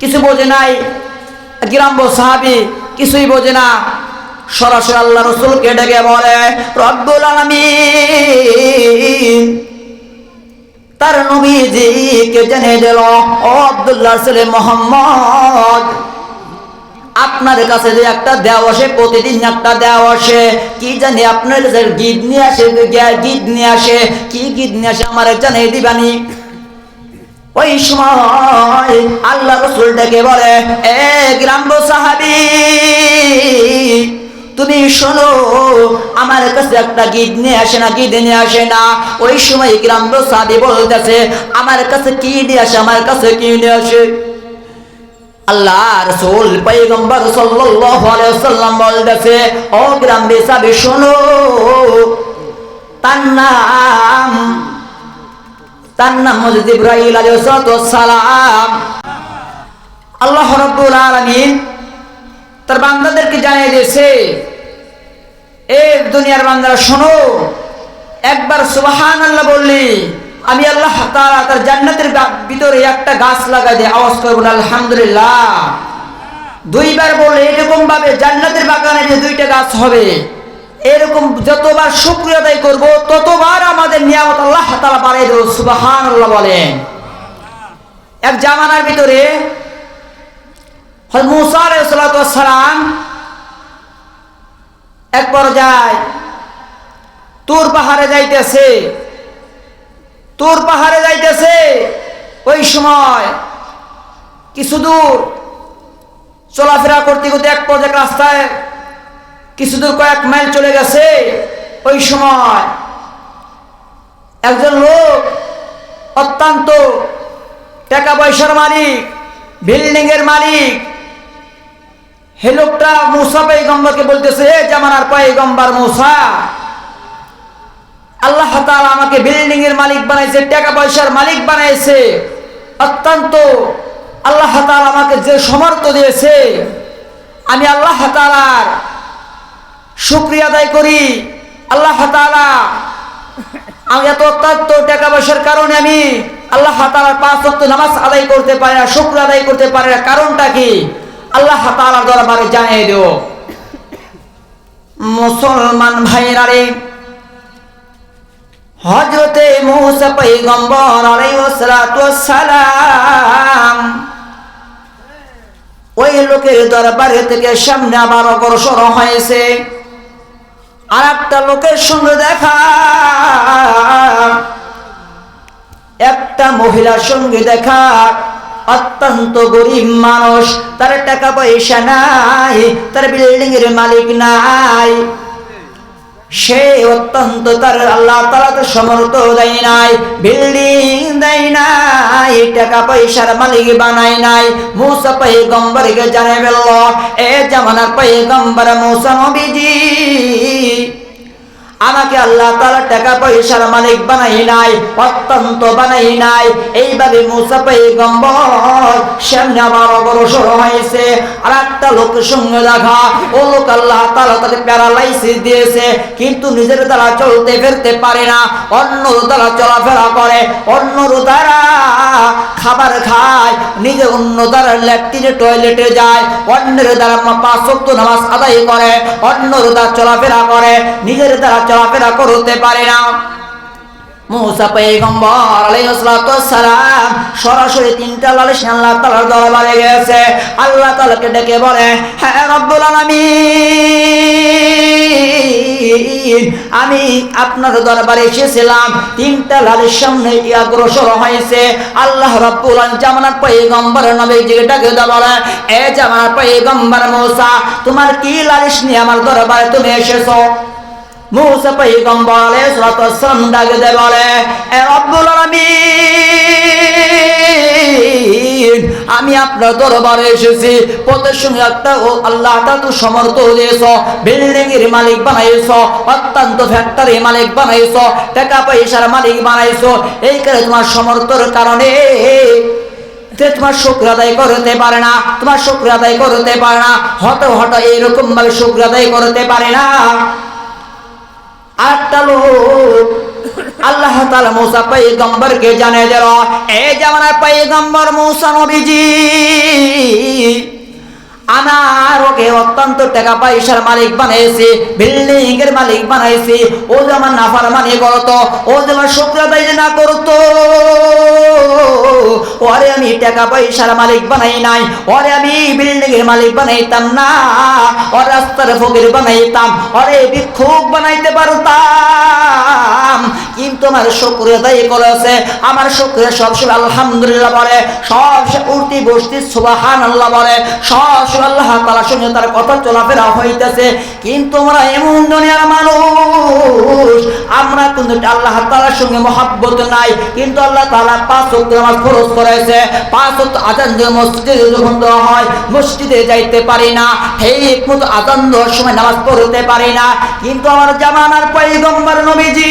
কিছু বোঝে নাই। গ্রাম্য সাহাবি, কিছুই বোঝে না। সরাসরি আল্লাহ রসুলকে ডেকে বলে, রব্বুল আলামিন। তার নবীজিকে জেনে দিল ও আব্দুল্লাহ ছেলে মোহাম্মদ, আপনার কাছে যে একটা দেওয়া আসে, প্রতিদিন একটা দেওয়া আসে, কি জানি আপনার কাছে গীত নিয়ে আসে গীত নিয়ে আসে, কি গীত নিয়ে আসে, আমার জানিয়ে দিবানি? ওই সময় আল্লাহ রসুল ডেকে বলে, এ গ্রাম্য সাহাবি, তুমি শোনো, আমার কাছে একটা গীত নিয়ে আসে না, গীত নিয়ে আসে না। ওই সময় গ্রাম্য সাহাবি বলতেছে, আমার কাছে কি নিয়ে আসে, আমার কাছে কি নিয়ে আসে? আল্লাহ রসুল পৈগম্বর সাল্লাল্লাহু বলতেছে, ও সাহাবি, শোনো, তার নাম তার নাম হযরত ইব্রাহিম আলাইহিস সালাম আল্লাহ রাব্বুল আলামিন তার বান্দাদেরকে জানিয়ে দিয়েছে, এ দুনিয়ার বান্দারা, শোনো, একবার সুবাহান আল্লাহ বললি, আমি আল্লাহ তাআলা তার জান্নাতের ভিতরে একটা গাছ লাগাই দিয়ে আওয়াজ করব, আলহামদুলিল্লাহ। দুইবার বললে এরকম ভাবে জান্নাতের বাগানে যে দুইটা গাছ হবে। এরকম যতবার শুক্রিয়া আদায় করব, ততবার আমাদের নিয়ামত আল্লাহ তালা বাড়াই দেবো সুবাহান আল্লাহ বলেন। এক জামানার ভিতরে মুসা আলাইহিস সালাম এক পর্যায়ে তুর পাহাড়ে যাইতেছে। তুর পাহাড়ে যাইতেছে। ওই সময় কিছু দূর চলাফেরা করতে করতে এক পর্যায়ে রাস্তায় কিছু দূর কয়েক মাইল চলে গেছে। ওই সময় একজন লোক, অত্যন্ত টাকা পয়সার মালিক বিল্ডিং এর মালিক, হে লোকটা মুসা পেগম্বরকে বলতেছে হে জামানার পেগম্বর মুসা, আল্লাহ তাআলা আমাকে বিল্ডিং এর মালিক বানাইছে, টাকা পয়সার মালিক বানাইছে। অত্যন্ত আল্লাহ তাআলা আমাকে যে সমর্থ দিয়েছে, আমি আল্লাহ তাআলার শুক্রিয়া আদায় করি। আল্লাহ আমি এত অত্যন্ত টাকা পয়সার কারণে আমি আল্লাহ তাআলার পাঁচ ওয়াক্ত নামাজ আদায় করতে পারি না শুক্র আদায় করতে পারি না। কারণটা কি? আল্লাহ তাআলার দরবারে জানিয়ে দেও মুসলমান ভাইরা রে হজরতে মুসা পৈগম্বর সালাম ওই লোকের দরবারে থেকে সামনে আবার অগ্রসর হয়েছে। আর একটা লোকের সঙ্গে দেখা। একটা মহিলার সঙ্গে দেখা। অত্যন্ত গরিব মানুষ, তার টাকা পয়সা নাই, তার বিল্ডিং এর মালিক নাই। সে অত্যন্ত, তার আল্লাহ তালা তো সমর্থ দেয় নাই, বিল্ডিং দেয় নাই, টাকা পয়সার মালিক বানাই নাই। মুসা পৈগম্বরকে জানে ফেলল এ জামানার পৈগম্বর মুসা নবীজি আমাকে আল্লাহ তালা টাকা পয়সার মালিক বানাই নাই, অত্যন্ত বানাই নাই। এইভাবে মুসা পেগম্বর সামনে আমার অগ্রসর হয়েছে। আর একটা লোকের সঙ্গে দেখা, ও লোক আল্লাহ তালা তাকে প্যারালাইসিস দিয়েছে, কিন্তু নিজের দ্বারা চলতে ফিরতে পারে না। অন্য দ্বারা চলাফেরা করে অন্য দ্বারা খাবার খায়, নিজে অন্য দ্বারা ল্যাট্রিনে টয়লেটে যায়, অন্যের দ্বারা পাঁচ নামাজ আদায় করে, অন্যর দ্বারা চলাফেরা করে, নিজের দ্বারা চলাফেরা করতে পারে না। মুসা পয়গম্বর আলাইহিস সালাতু ওয়াস সালাম সরাসরি তিনটা দরবারে গেছে আল্লাহ তাআলাকে ডেকে বলে হ্যাঁ রব্বুল আলামিন, আমি আপনার দরবারে এসেছিলাম। তিনটা লালিশ সামনে অগ্রসর হয়েছে। আল্লাহ রব্বুল জামানার পয়গম্বর নবীজিকে ডেকে বলে, এ জামানার পয়গম্বর মুসা, তোমার কি লালিশ নিয়ে আমার দরবারে তুমি এসেছ? মুসা পৈগম্বর আলাইহিস সালাতু ডাকে দে বলে, এ রব্বুল আলামিন, আমি আপনার দরবারে এসেছি। পথের সঙ্গে একটা ও আল্লাহ তো সমর্থ দিয়েছ বিল্ডিং এর মালিক বানাইছ, অত্যন্ত ফ্যাক্টরি মালিক বানাইছ, টাকা পয়সার মালিক বানাইছ। এই কারণে তোমার সমর্থর কারণে যে তোমার শুক্র আদায় করতে পারে না, তোমার শুক্র আদায় করতে পারে না, হত হট এইরকম ভাবে শুক্র আদায় করতে পারে না। আরেকটা লোক। আল্লাহ তাআলা মুসা পয়গম্বরকে জানে দিল এই জামানার পয়গম্বর মুসা নবীজি আমার ওকে অত্যন্ত টাকা পয়সার মালিক বানাইছি বিল্ডিং এর মালিক বানাইছি, ও যেমন নাফার মানি করতো, ও যেমন শুক্রিয়া দায়ী না করতো ওরে আমি টাকা পয়সার মালিক বানাই নাই ওরে আমি বিল্ডিং এর মালিক বানাইতাম না ও রাস্তার ফকির বানাইতাম ওরে ভিক্ষুক বানাইতে পারতাম। কিন্তু আমার শুক্রিয়া দায়ী করেছে। আমার শুক্রিয়া সবসময় আলহামদুলিল্লাহ বলে, সবসময় উঠতি বসতি সুবাহান আল্লাহ বলে, সবসময় আল্লাহ তালার সঙ্গে তার কথা চলাফেরা হইতেছে। কিন্তু আমরা এমন দুনিয়ার মানুষ, আমরা কিন্তু আল্লাহ তালার সঙ্গে মহাব্বত নাই। কিন্তু আল্লাহ তালা পাঁচ ওয়াক্ত নামাজ খরচ করেছে। পাঁচ ওয়াক্ত আজান মসজিদে যখন দেওয়া হয়, মসজিদে যাইতে পারি না। ঠিক মতো আজান দেওয়ার সময় নামাজ পড়তে পারি না। কিন্তু আমার জামানার পৈগম্বর নবীজি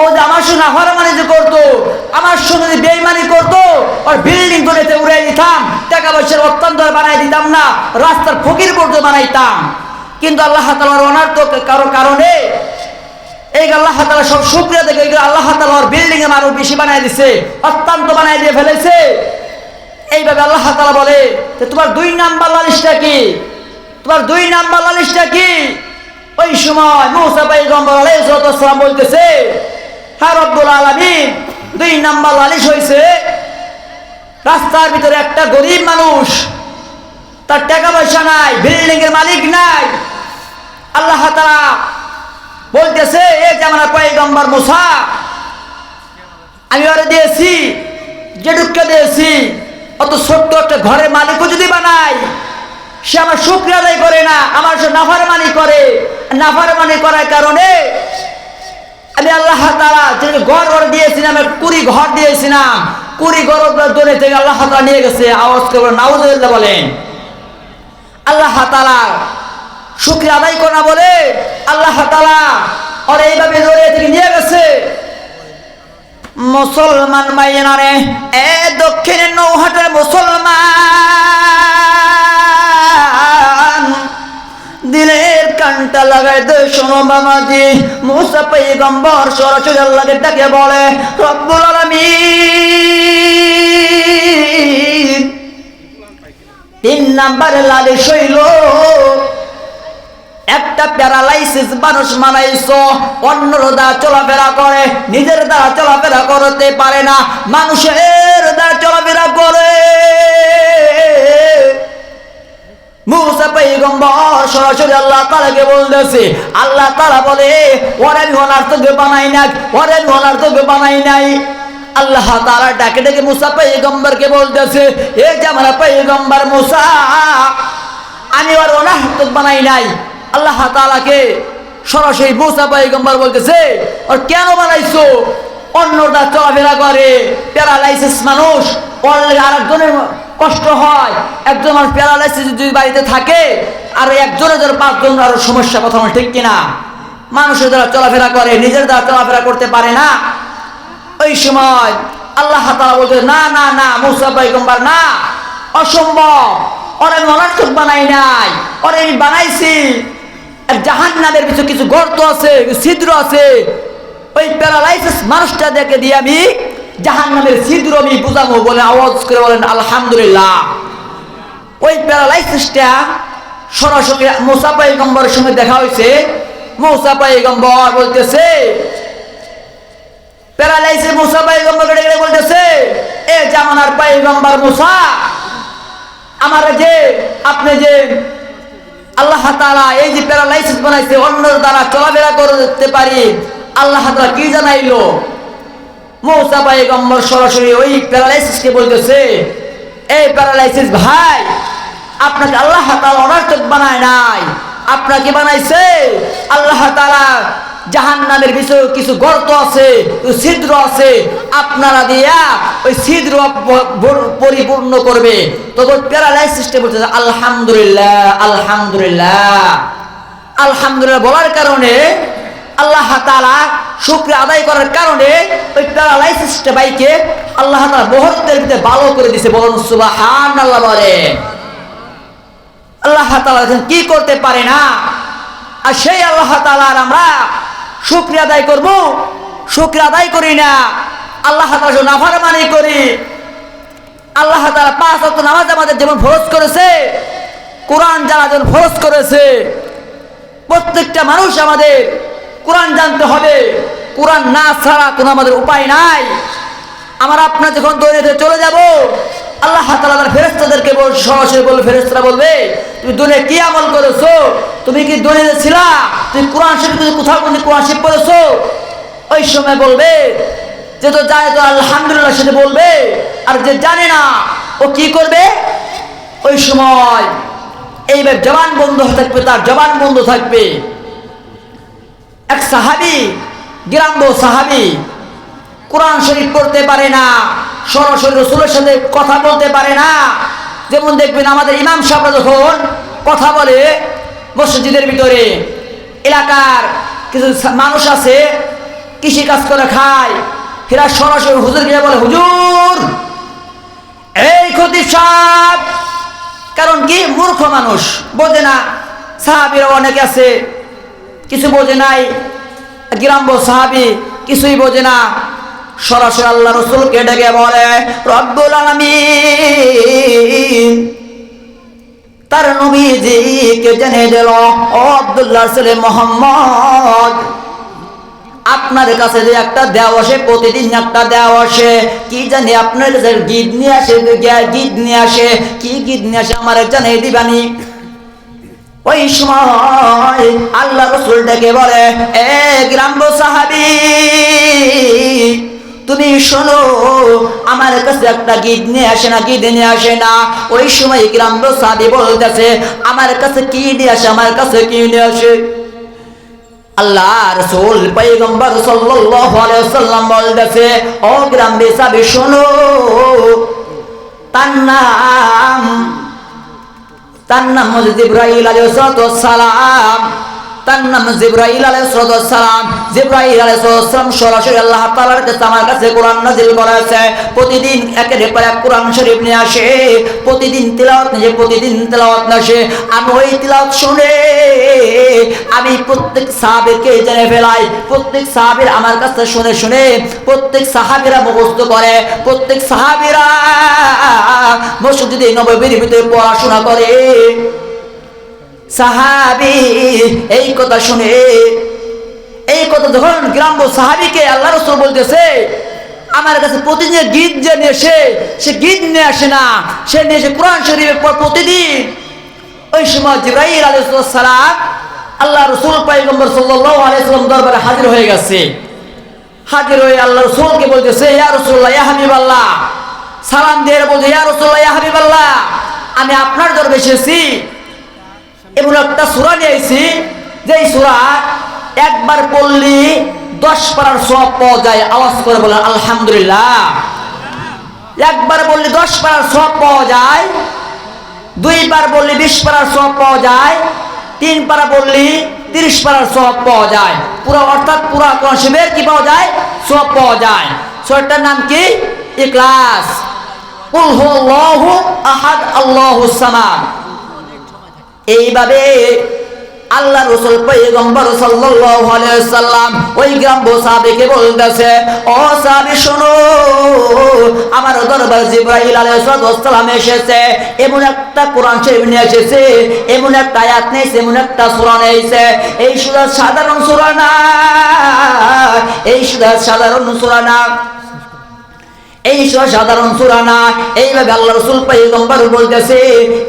ও যে আমার সঙ্গে হরমানি যে করতো, আমার সঙ্গে যে বেইমানি করতো, আর বিল্ডিং ধরেতে উড়ে দিতাম, টাকা পয়সার অত্যন্ত বানাই দিতাম না, রাস্তার ফকির পর্যন্ত বানাইতাম। কিন্তু আল্লাহ তালার অনার্থ কারও কারণে এই আল্লাহ তালা সব শুক্রিয়া দেখে এইগুলো আল্লাহ তালার বিল্ডিং এ মানুষ বেশি বানাই দিছে, অত্যন্ত বানাই দিয়ে ফেলেছে। এইভাবে আল্লাহ তালা বলে যে, তোমার দুই নাম্বার লালিশটা কি? তোমার দুই নাম্বার লালিশটা কি? ওই সময় মুসা পাইগম্বর আলাইহিস বলতেছে দুই নাম্বার লালিশ হইছে, রাস্তার ভিতরে একটা গরিব মানুষ, তার টাকা পয়সা নাই বিল্ডিং এর মালিক নাই। আল্লাহ বলতেছে, এ পয়গম্বর মুসা, আমি ওরে দিয়েছি যেটুককে দিয়েছি অত ছোট্ট একটা ঘরের মালিকও যদি বানাই সে আমার শুক্রিয়া করে না, আমার সে নাফারমানি করে। নাফারমানি করার কারণে আমি আল্লাহ তারা ঘর ঘর দিয়েছিলাম কুড়ি ঘর দিয়েছিলাম, কুড়ি ঘর থেকে আল্লাহ তালা নিয়ে গেছে। আওয়াজ করে নাউজুল্লাহ বলেন। আল্লাহ তালা শুক্রিয়া আদায় করে বলে আল্লাহ ওর এইভাবে থেকে নিয়ে গেছে। মুসলমান মাইনারে এ নৌহাটের মুসলমান, দিলের কানটা লাগাই দে। তিন হইল একটা প্যারালাইসিস মানুষ মানাইছো, অন্যর দ্বারা চলাফেরা করে, নিজের দ্বারা চলাফেরা করতে পারে না, মানুষের দ্বারা চলাফেরা সরাসরি আল্লাহ তালাকে বলতেছে। আল্লাহ তালা বলে ওরে আমি তোকে বানাই না ওরে আমি তোকে বানাই নাই। আল্লাহ তারা ডাকে ডেকে মুসা পৈগম্বরকে বলতেছে, এ জামানা পৈগম্বর মুসা, আমি ওর ওনার তোকে বানাই নাই। আল্লাহ তালাকে সরাসরি মুসা পৈগম্বর বলতেছে ওর কেন বানাইছো? অন্যটা চলাফেরা করে, প্যারালাইসিস মানুষ আরেকজনের কষ্ট হয়। একজন মানুষ প্যারালাইসিস যদি বাড়িতে থাকে আর একজনের ধর পাঁচজন আরও সমস্যা কথা ঠিক কিনা? মানুষের দ্বারা চলাফেরা করে, নিজের দ্বারা চলাফেরা করতে পারে না। ওই সময় আল্লাহ তালা বলতে, না না না, মুসা না, অসম্ভব। ওর আমি অনার্থক বানাই নাই, ওর আমি বানাইছি। জাহান নামের পিছু কিছু গর্ত আছে ছিদ্র আছে। ওই প্যারালাইসিস মানুষটা দেখে দিয়ে আমি জাহান নামের ছিদ্র আমি বুঝাবো বলে আওয়াজ করে বলেন, আলহামদুলিল্লাহ। ওই প্যারালাইসিসটা সরাসরি মোসা পাইগম্বরের সঙ্গে দেখা হয়েছে। মোসা পাইগম্বর বলতেছে প্যারালাইসিস মোসা পাইগম্বর বলতেছে, এ জামানার পাইগম্বর মোসা, আমার যে আপনি যে আল্লাহ তাআলা এই যে প্যারালাইসিস বানাইছে অন্যর দ্বারা চলাফেরা করতে পারি, আল্লাহ তাআলা কি জানাইলো? মৌসা পাইগম্বর সরাসরি ওই প্যারালাইসিসকে বলতেছে এই প্যারালাইসিস ভাই আপনাকে আল্লাহ তাআলা অনার্থক বানায় নাই। আপনাকে বানাইছে আল্লাহ তালা জাহান নামের বিষয়ে কিছু গর্ত আছে ছিদ্র আছে। আপনারা দিয়া ওই ছিদ্র পরিপূর্ণ করবে। তখন প্যারালাইসিসটা বলতেছে আলহামদুলিল্লাহ আলহামদুলিল্লাহ। আলহামদুলিল্লাহ বলার কারণে আল্লাহ তালা শুক্র আদায় করার কারণে ওই প্যারালাইসিসটা বাইকে আল্লাহ তাআলা মুহূর্তের ভিতরে ভালো করে দিছে। বলুন সুবহানাল্লাহ বলে আল্লাহ দেখেন কি করতে পারে না, আর সেই আল্লাহ তাআলার আমরা শুকরিয়া আদায় করব, শুকরিয়া আদায় করি না। আল্লাহ তাআলা নাফরমানি করি, আল্লাহ তালা পাঁচ ওয়াক্ত নামাজ আমাদের যেমন ফরজ করেছে, কোরআন জানা যেমন ফরজ করেছে, প্রত্যেকটা মানুষ আমাদের কোরআন জানতে হবে। কোরআন না ছাড়া কোনো আমাদের উপায় নাই। আমার আপনার যখন দৈনিকে চলে যাব আল্লাহ ফেরেশতাদেরকে বল, সরাসরি বলবে, ফেরেশতারা বলবে, তুমি দুনিয়া কি আমল করেছ? তুমি কি দুনিয়াতে ছিলা? তুমি কোরআন শরীফ তুমি কোথাও কোন কোরআন শরীফ পড়েছো? ওই সময় বলবে, যে তো জানে তো আলহামদুলিল্লাহ সেটা বলবে, আর যে জানে না, ও কি করবে? ওই সময় এইবার জবান বন্ধ হয়ে থাকবে, তার জবান বন্ধ থাকবে। এক সাহাবি, গ্রাম্য সাহাবি, কোরআন শরীফ পড়তে পারে না। সরাসরি রসুলের সাথে কথা বলতে পারে না। যেমন দেখবেন আমাদের ইমাম সাহেবরা যখন কথা বলে মসজিদের ভিতরে, এলাকার কিছু মানুষ আছে, কৃষি কাজ করে খায়, এরা সরাসরি হুজুর গিয়ে বলে, হুজুর, এই ক্ষতি সাপ কারণ কি মূর্খ মানুষ, বোঝে না। সাহাবিরা অনেকে আছে, কিছু বোঝে নাই, গ্রাম্য সাহাবি কিছুই বোঝে না। সরাসরি আল্লাহ রসুলকে ডেকে বলে, রব্বুল আলামিন। তার নবীজিকে জেনে দিল, ও আব্দুল্লাহ ছেলে মোহাম্মদ, আপনার কাছে যে একটা দেওয়া আসে, প্রতিদিন একটা দেওয়া আসে। কি জানি আপনার কাছে গীত নিয়ে আসে গীত নিয়ে আসে, কি গীত নিয়ে আসে আমার জানিয়ে দিবানি ওই সময় আল্লাহ রসুল ডেকে বলে, এ গ্রাম্য সাহাবি তুমি শোনো, আমার কাছে একটা গীত নিয়ে আসে না, গীত নিয়ে আসে না। ওই সময় গ্রাম্য সাহাবি বলতেছে, আমার কাছে কি নিয়ে আসে, আমার কাছে কি নিয়ে আসে? আল্লাহ শোনো আলাইহিস সালাম। তার নাম জিব্রাইল আলাইহিস সালাম জিব্রাইল আলাইহিস সালাম সরাসরি আল্লাহ তাআলার কাছে আমার কাছে কোরআন নাযিল করেছে। প্রতিদিন একের পর এক কোরআন শরীফ নিয়ে আসে। প্রতিদিন তেলাওয়াত নিয়ে প্রতিদিন তেলাওয়াত আসে। আমি ওই তেলাওয়াত শুনে আমি প্রত্যেক সাহাবীকে জেনে ফেলাই। প্রত্যেক সাহাবীর আমার কাছে শুনে শুনে প্রত্যেক সাহাবীরা মুখস্থ করে। প্রত্যেক সাহাবীরা মসজিদে নববীর ভিতরে পড়াশোনা করে। সাহাবি, এই কথা শুনে, এই কথা যখন গ্রাম্য সাহাবিকে আল্লাহ রসুল বলতেছে, আমার কাছে প্রতিদিন গীত যে নিয়ে আসে, সে গীত নিয়ে আসে না। সে নিয়ে এসে কোরআন শরীফের পর প্রতিদিন ওই সময় জিব্রাইল আলাইসালাম আল্লাহ রসুল পাইগম্বর সাল্লাহ আলাইসালাম দরবারে হাজির হয়ে গেছে। হাজির হয়ে আল্লাহ রসুলকে বলতেছে, ইয়া রসুল্লাহ ইয়া হাবিব আল্লাহ সালাম দিয়ে বলছে, ইয়া রসুল্লাহ ইয়া হাবিব আল্লাহ আমি আপনার দরবে এসেছি। এমন একটা সুরা নিয়ে আইছি যেই সুরা একবার পড়লি দশ পারার সব পাওয়া যায়, আওয়াজ করে বলে, আলহামদুলিল্লাহ। একবার বললি দশ পারার সব পাওয়া যায়, দুইবার বললি বিশ পারার সব পাওয়া যায় তিন পারা বললি তিরিশ পারার সব পাওয়া যায়। পুরো অর্থাৎ পুরো কনসেমের কি পাওয়া যায়? সব পাওয়া যায়। সোয়ারটার নাম কি? ইকলাস কুল হুয়াল্লাহু আহাদ আল্লাহুস সামাদ। এইভাবে আল্লাহ রসুল পৈগম্বর সাল্লাম ওই গ্রাম্য সাহাবীকে বলতেছে, ও সাহাবী, শোনো, আমার দরবার জিব্রাইল আলাইহিস সালাম এসেছে, এমন একটা কোরআন শরীফ নিয়ে এসেছে, এমন একটা আয়াত নিয়েছে, এমন একটা সূরা নিয়েছে, এই সূরা সাধারণ সূরা না, এই সূরা সাধারণ সূরা না। এই সূরা সাধারণ সূরা না। এইভাবে আল্লাহ রাসূল পয়গম্বর বলতেছে,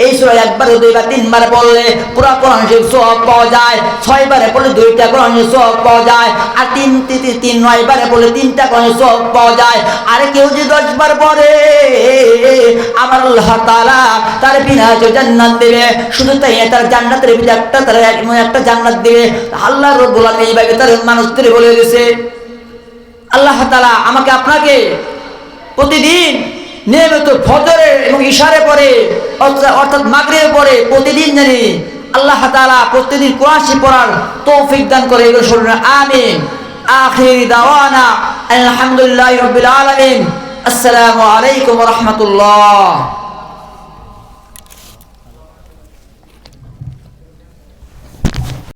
এই সূরা একবার, দুইবার, তিনবার পড়লে পুরো কোরআন শরীফ সওয়াব পাওয়া যায়, ছয়বারে পড়লে দুইটা কোরআন সওয়াব পাওয়া যায়, আর তিন তিন তিন, নয়বারে পড়লে তিনটা কোরআন সওয়াব পাওয়া যায়। আর কেউ যদি দশবার পড়ে, আমার আল্লাহ তাআলা তার বিনা জান্নাত দেবে। শুধু তাই তার জান্নাতের ভিতরে একটা, তার একটা জান্নাত দেবে। আল্লাহ রব্বুল আলামিন এইভাবে তার মানুষদের বলে দিয়েছে। আল্লাহ তাআলা আমাকে আপনাকে প্রতিদিন নিয়মিত ফজরে এবং ইশারে পরে অর্থাৎ- মাগরিবের পরে প্রতিদিন জানি আল্লাহ তালা প্রতিদিন কোরআশি পড়ার তৌফিক দান করে, এগুলো শুনুন, আমিন। আখির দাওয়ানা, আলহামদুলিল্লাহ রবিল আলমিন। আসসালামু আলাইকুম রাহমাতুল্লাহ।